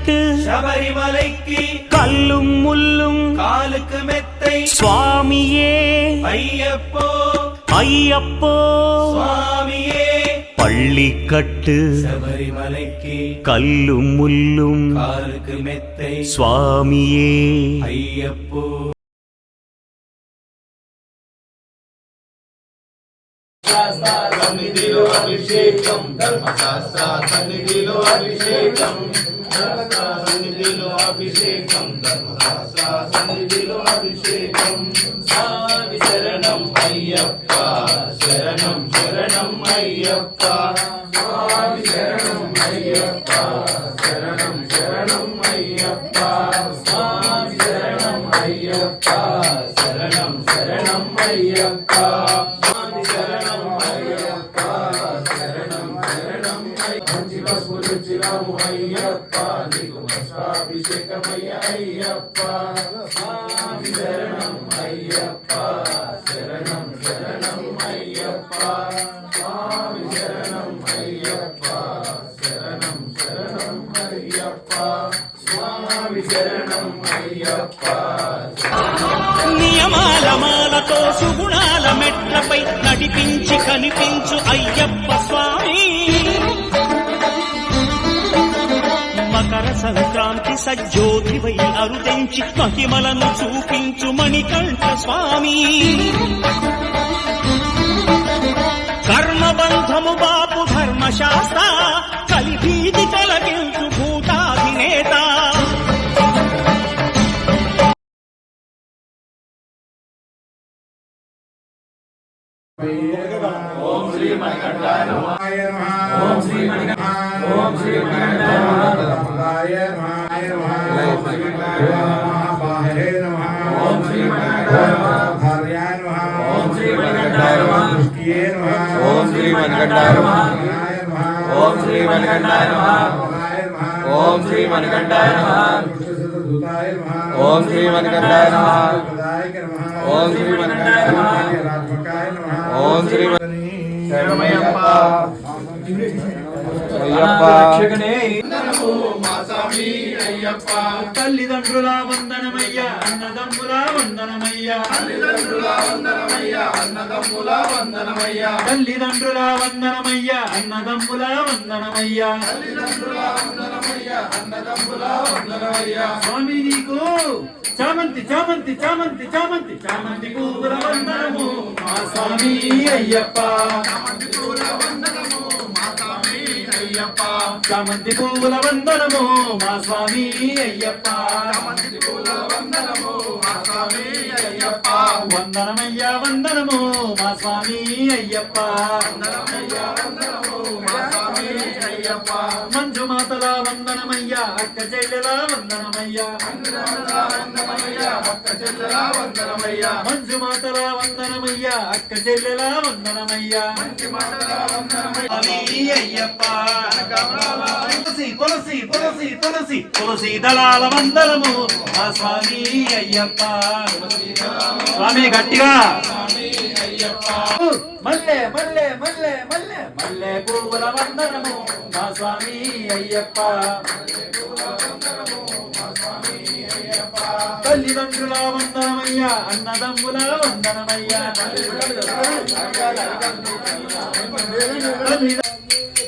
பள்ளிக்கட்டு சபரிமலைக்கு கல்லும் முள்ளும் காலுக்கு மெத்தை சுவாமியே ஐயப்போ ஐயப்போ சுவாமியே பள்ளிக்கட்டு சபரிமலைக்கு கல்லும் முள்ளும் காலுக்கு மெத்தை சுவாமியே ஐயப்போ సన్నిధిలో అభిషేకం ధర్మశాస్త్ర సన్నిధిలో అభిషేకం ధర్మశాస్త్ర సన్నిధిలో అభిషేకం ధర్మశాస్త్ర సన్నిధిలో అభిషేకం స్వామి శరణం అయ్యప్ప శరణం శరణం అయ్యప్ప స్వామి శరణం అయ్యప్ప శరణం శరణం అయ్యప్ప స్వామి శరణం అయ్యప్ప శరణం శరణం అయ్యప్ప స్వామి శరణం అయ్యప్ప శరణం శరణం మంచి పసుపు చిరాము అయ్యప్ప నీకు అయ్యప్ప స్వామి శరణం అయ్యప్ప శరణం శరణం అయ్యప్ప స్వామి శరణం అయ్యప్ప శరణం శరణం అయ్యప్ప స్వామి శరణం అయ్యప్ప నియమాల మాలతో సుగుణాల మెట్లపై నడిపించి కనిపించు అయ్యప్ప స్వామి. సంక్రాంతి సజ్జోతివై అరుదెంచి మహిమలను చూపించు మణికంఠ స్వామి. కర్మబంధము బాపు ధర్మశాస్త్ర కలిభీతి తొలగించు భూతాధినేత. ఓం శ్రీ మణికంఠాయ నమః. ఓం శ్రీ మణికంఠాయ ఓం శ్రీ మణికంఠాయ నమః. शिवाय नमः ओम महाबाहे नमः ओम श्री महाभार्याय नमः। ओम श्री मनगंडाय नमः। पुष्टिये नमः ओम श्री मनगंडाय नमः। ओम श्री मनगंडाय नमः। ओम श्री मनगंडाय नमः। ओम श्री मनगंडाय नमः। ओम श्री मनगंडाय नमः। ओम श्री శరణమయ్యప్ప అయ్యప్ప రక్షకనే తల్లిదండ్రుల వందనమయ్య అన్నదమ్ముల వందనమయ్య. తల్లిదండ్రుల వందనమయ్య అన్నదమ్ముల వందనమయ్య. తల్లిదండ్రుల వందనమయ్య అన్నదమ్ముల వందనమయ్య. తల్లిదండ్రుల వందనమయ్య అన్నదమ్ముల వందనమయ్య. స్వామి నీకు చామంతి చామంతి చామంతి చామంతి చామంతి పువ్వుల వందనము. మా స్వామి అయ్యప్ప. అయ్యప్ప. చామంతి పువ్వుల వందనము మా స్వామి అయ్యప్ప. వందనము మా స్వామి అయ్యప్ప. వందనమయ్య వందనము మా స్వామి అయ్యప్ప. మా స్వామి అయ్యప్ప. మంజు మాతల వందనమయ్య అక్క చెల్లెల వందనమయ్య. చెల్లెల వందనమయ్య. మంజు మాతల వందనమయ్య అక్క చెల్లెల వందనమయ్య. అయ్యప్ప. తులసి తులసి తులసి తులసి దళాల వందలము ఆ స్వామి అయ్యప్ప. స్వామి గట్టిగా. మల్లె మల్లె మల్లె మల్లె మల్లె పువ్వుల వందనము. మా స్వామి అయ్యప్ప. తల్లిదండ్రుల వందనమయ్యా అన్నదమ్ముల వందనమయ్యా. తల్లిదండ్రుల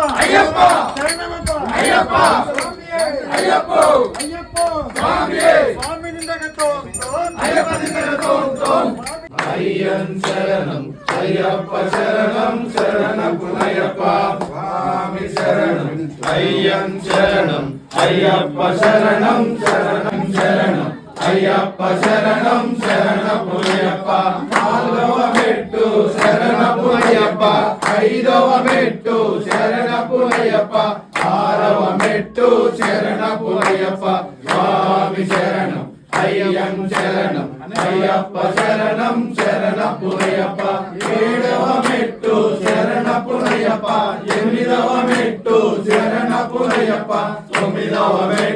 ஐயப்பா! ஐயப்பா! சரணமப்பா! ஐயப்பா! சுவாமியே ஐயப்போ! ஐயப்போ! சுவாமியே! சுவாமி நிந்தகத்தோம்! தோம் ஐயப்ப நிந்தகத்தோம்! தோம் ஐயன் சரணம்! ஐயப்ப சரணம்! புனையப்பா சுவாமி சரணம்! మెట్టు శరణపు అయ్యప్ప. ఐదవ మెట్టు శరణపు అయ్యప్ప. ఆరవ మెట్టు శరణపు అయ్యప్ప. స్వామి శరణం అయ్యం శరణం అయ్యప్ప శరణం శరణపు అయ్యప్ప. ఏడవ మెట్టు శరణపు అయ్యప్ప. ఎనిమిదవ మెట్టు శరణపు అయ్యప్ప. తొమ్మిదవ మెట్టు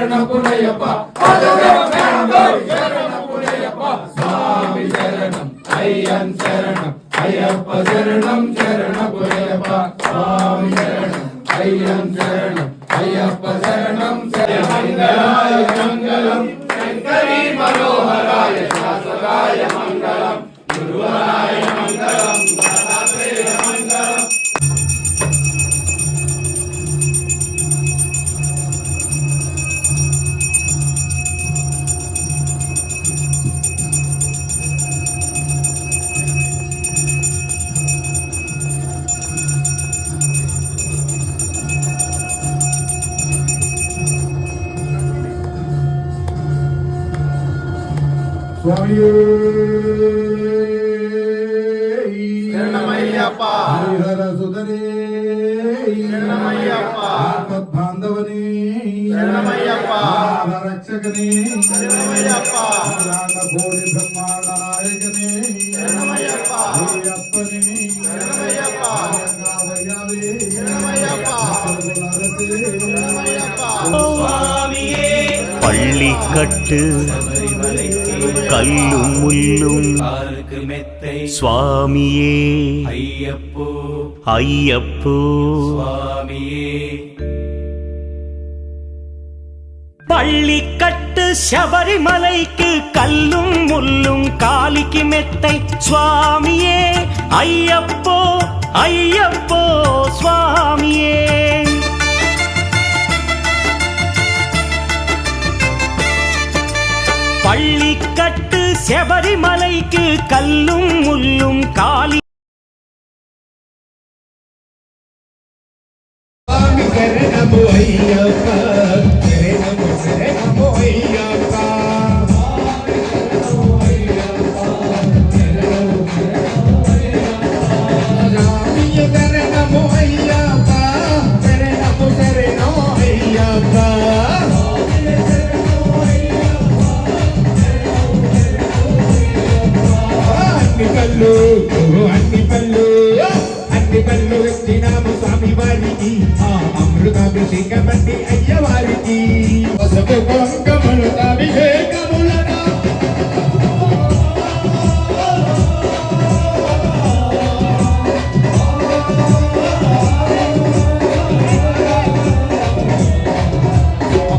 శరణపురయ్యప్ప పదహారవ మెట్టు శరణపురయ్యప్ప స్వామి శరణం అయ్యం శరణం అయ్యప్ప శరణం శరణపురయ్యప్ప స్వామి శరణం అయ్యం శరణం అయ్యప్ప శరణం శరణంగళాయ మంగళం శంకరీ మనోహరాయ శాశ్వతాయ మంగళం గురువరాయ స్వామి శరణమయ్యప్ప. హరిహర సుధరే శరణమయ్యప్ప. బాంధవని శరణమయ్యప్ప. రక్షకని శరణమయ్యప్ప. పురాణ కోడి బ్రహ్మాండ నాయకని శరణమయ్యప్ప. అప్పని శరణమయ్యప్ప. వయ్యాలి శరణమయ్యప్ప. பள்ளிக்கட்டு கல்லும் முள்ளும் சுவாமியே. ஐயப்போ. ஐயப்போ. சுவாமியே. பள்ளிக்கட்டு சபரிமலைக்கு கல்லும் முள்ளும் காலிக்கு மெத்தை. சுவாமியே ஐயப்போ ஐயப்போ. கட்டு செபரிமலைக்கு கல்லும் முள்ளும் காலி. ஐயப்பா పళ్ళు స్వామి వారికి ఆ అమృతాభిషేక పట్టి అయ్యవారికి పసుపు అభిషేకములన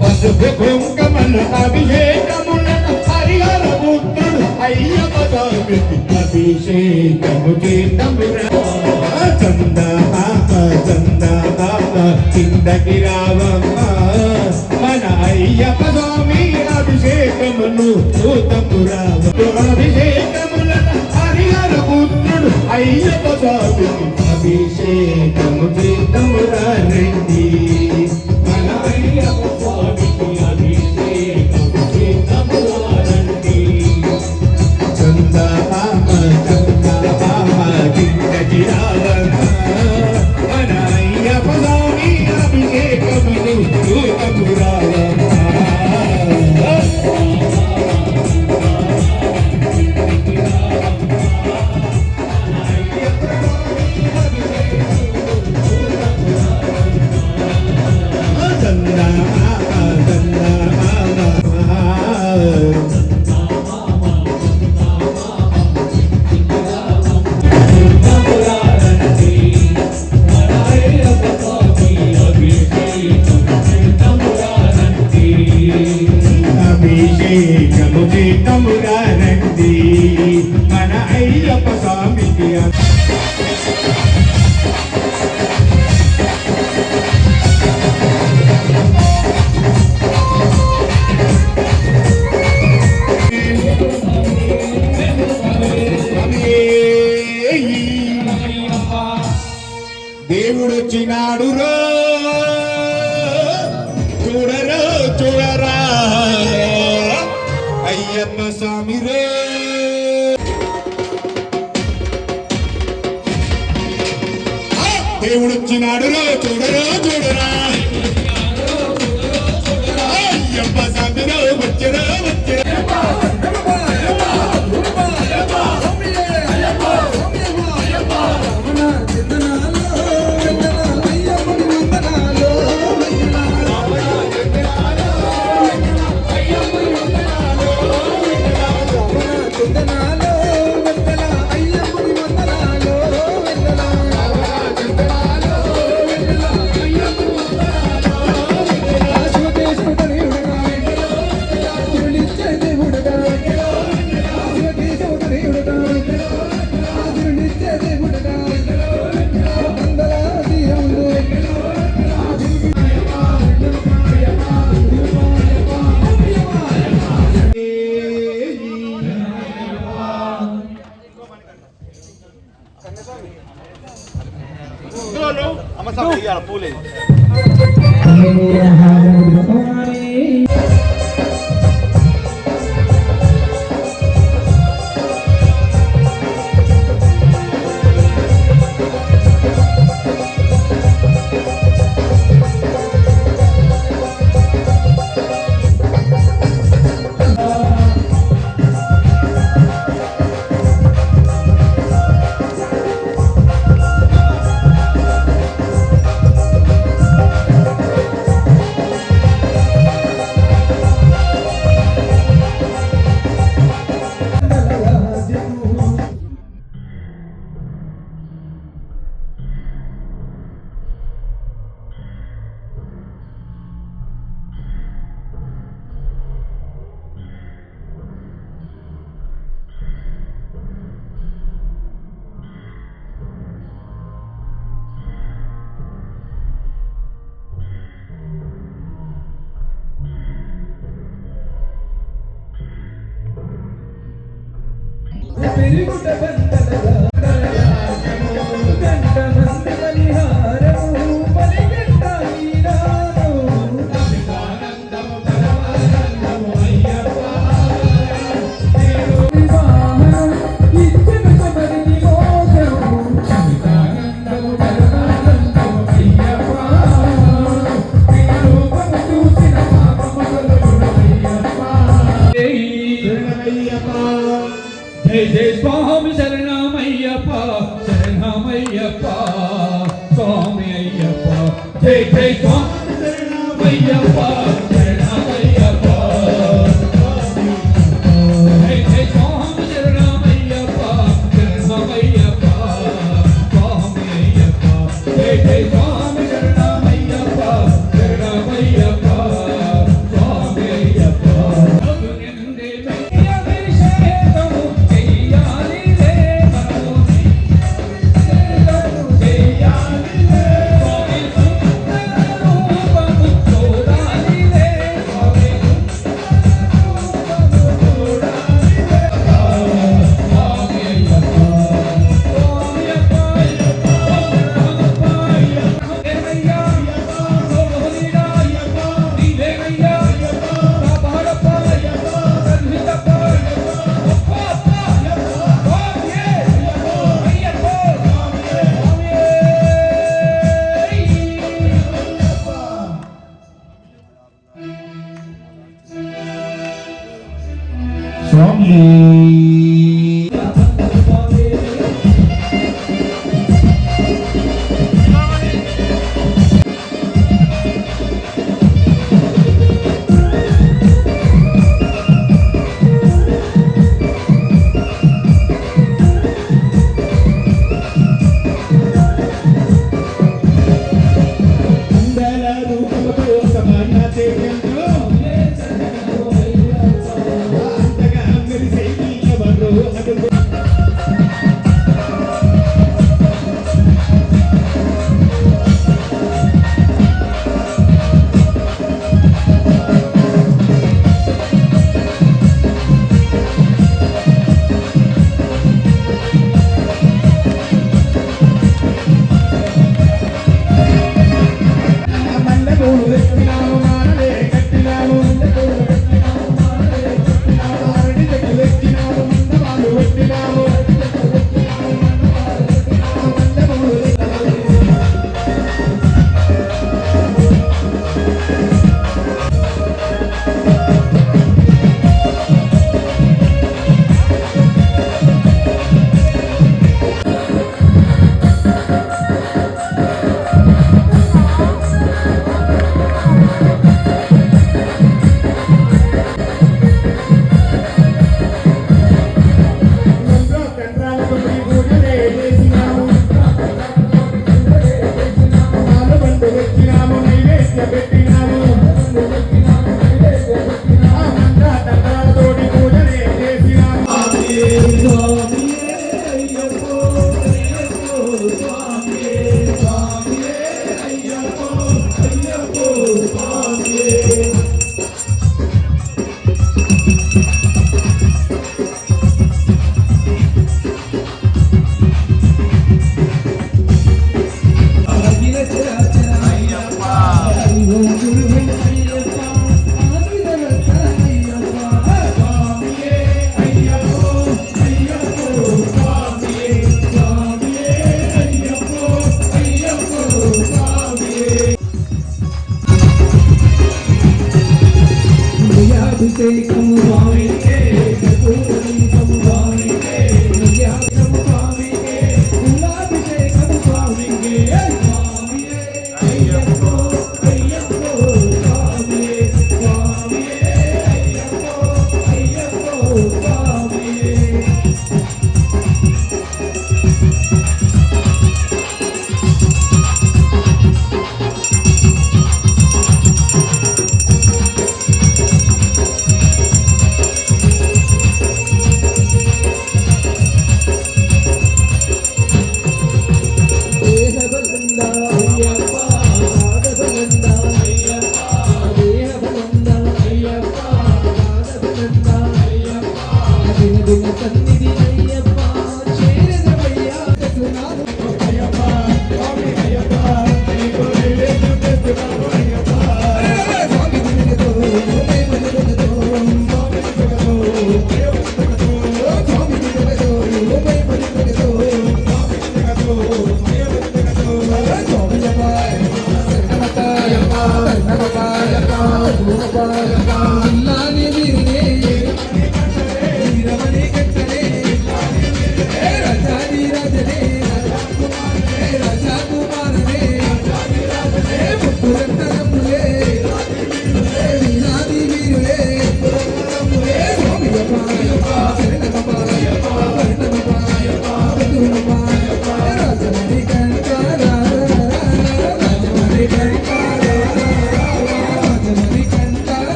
పసుపు కుంకమల అభిషేకములన హరిహర పుత్రుడు అయ్యప్ప స్వామికి అభిషేకము చేతమురా చంద కిందకి రావమ్మ. మన అయ్యప్ప స్వామి అభిషేకమును చూతమురావ అభిషేకముల హరిహర పుత్రుడు అయ్యప్ప స్వామి అభిషేకము చేతమురా రండి. మన అయ్యప్ప వచ్చినాడు రో ಸಿಗುಟ ಬಂತಲದ జై జై స్వామి శరణమయ్యప్ప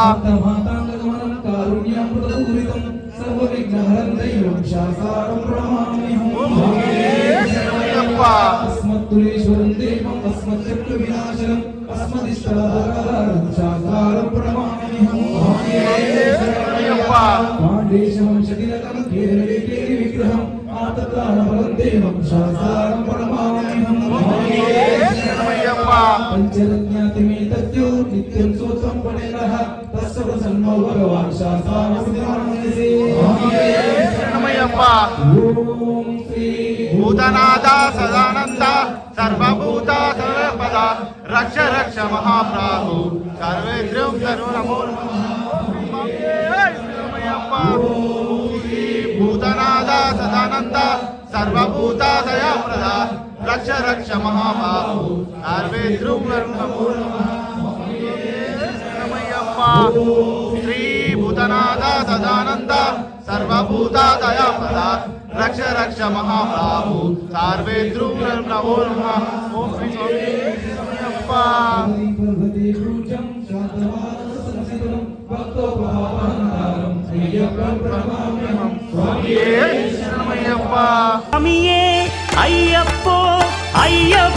भक्तमाताङ्गमनं कारुण्यामृतपूरितं सर्वविघ्नहरं दैवं शासारं प्रणमामि अस्मत्तुलेश्वरं देवम् अस्मच्चक्रविनाशनम् अस्मदिष्टाः భూతనాథ సదానంద సర్వభూతాదయ ప్రద రక్ష రక్ష మహాబాహు సర్వే శ్రీ భూతనాథ సదానంద సర్వభూతాదయ ప్రద రక్ష రక్ష మహాబాహు సార్వే ధ్రువ నమో నమ. ఓం శ్రీ సమయప్ప స్వామియే అయ్యప్పో అయ్యప్ప.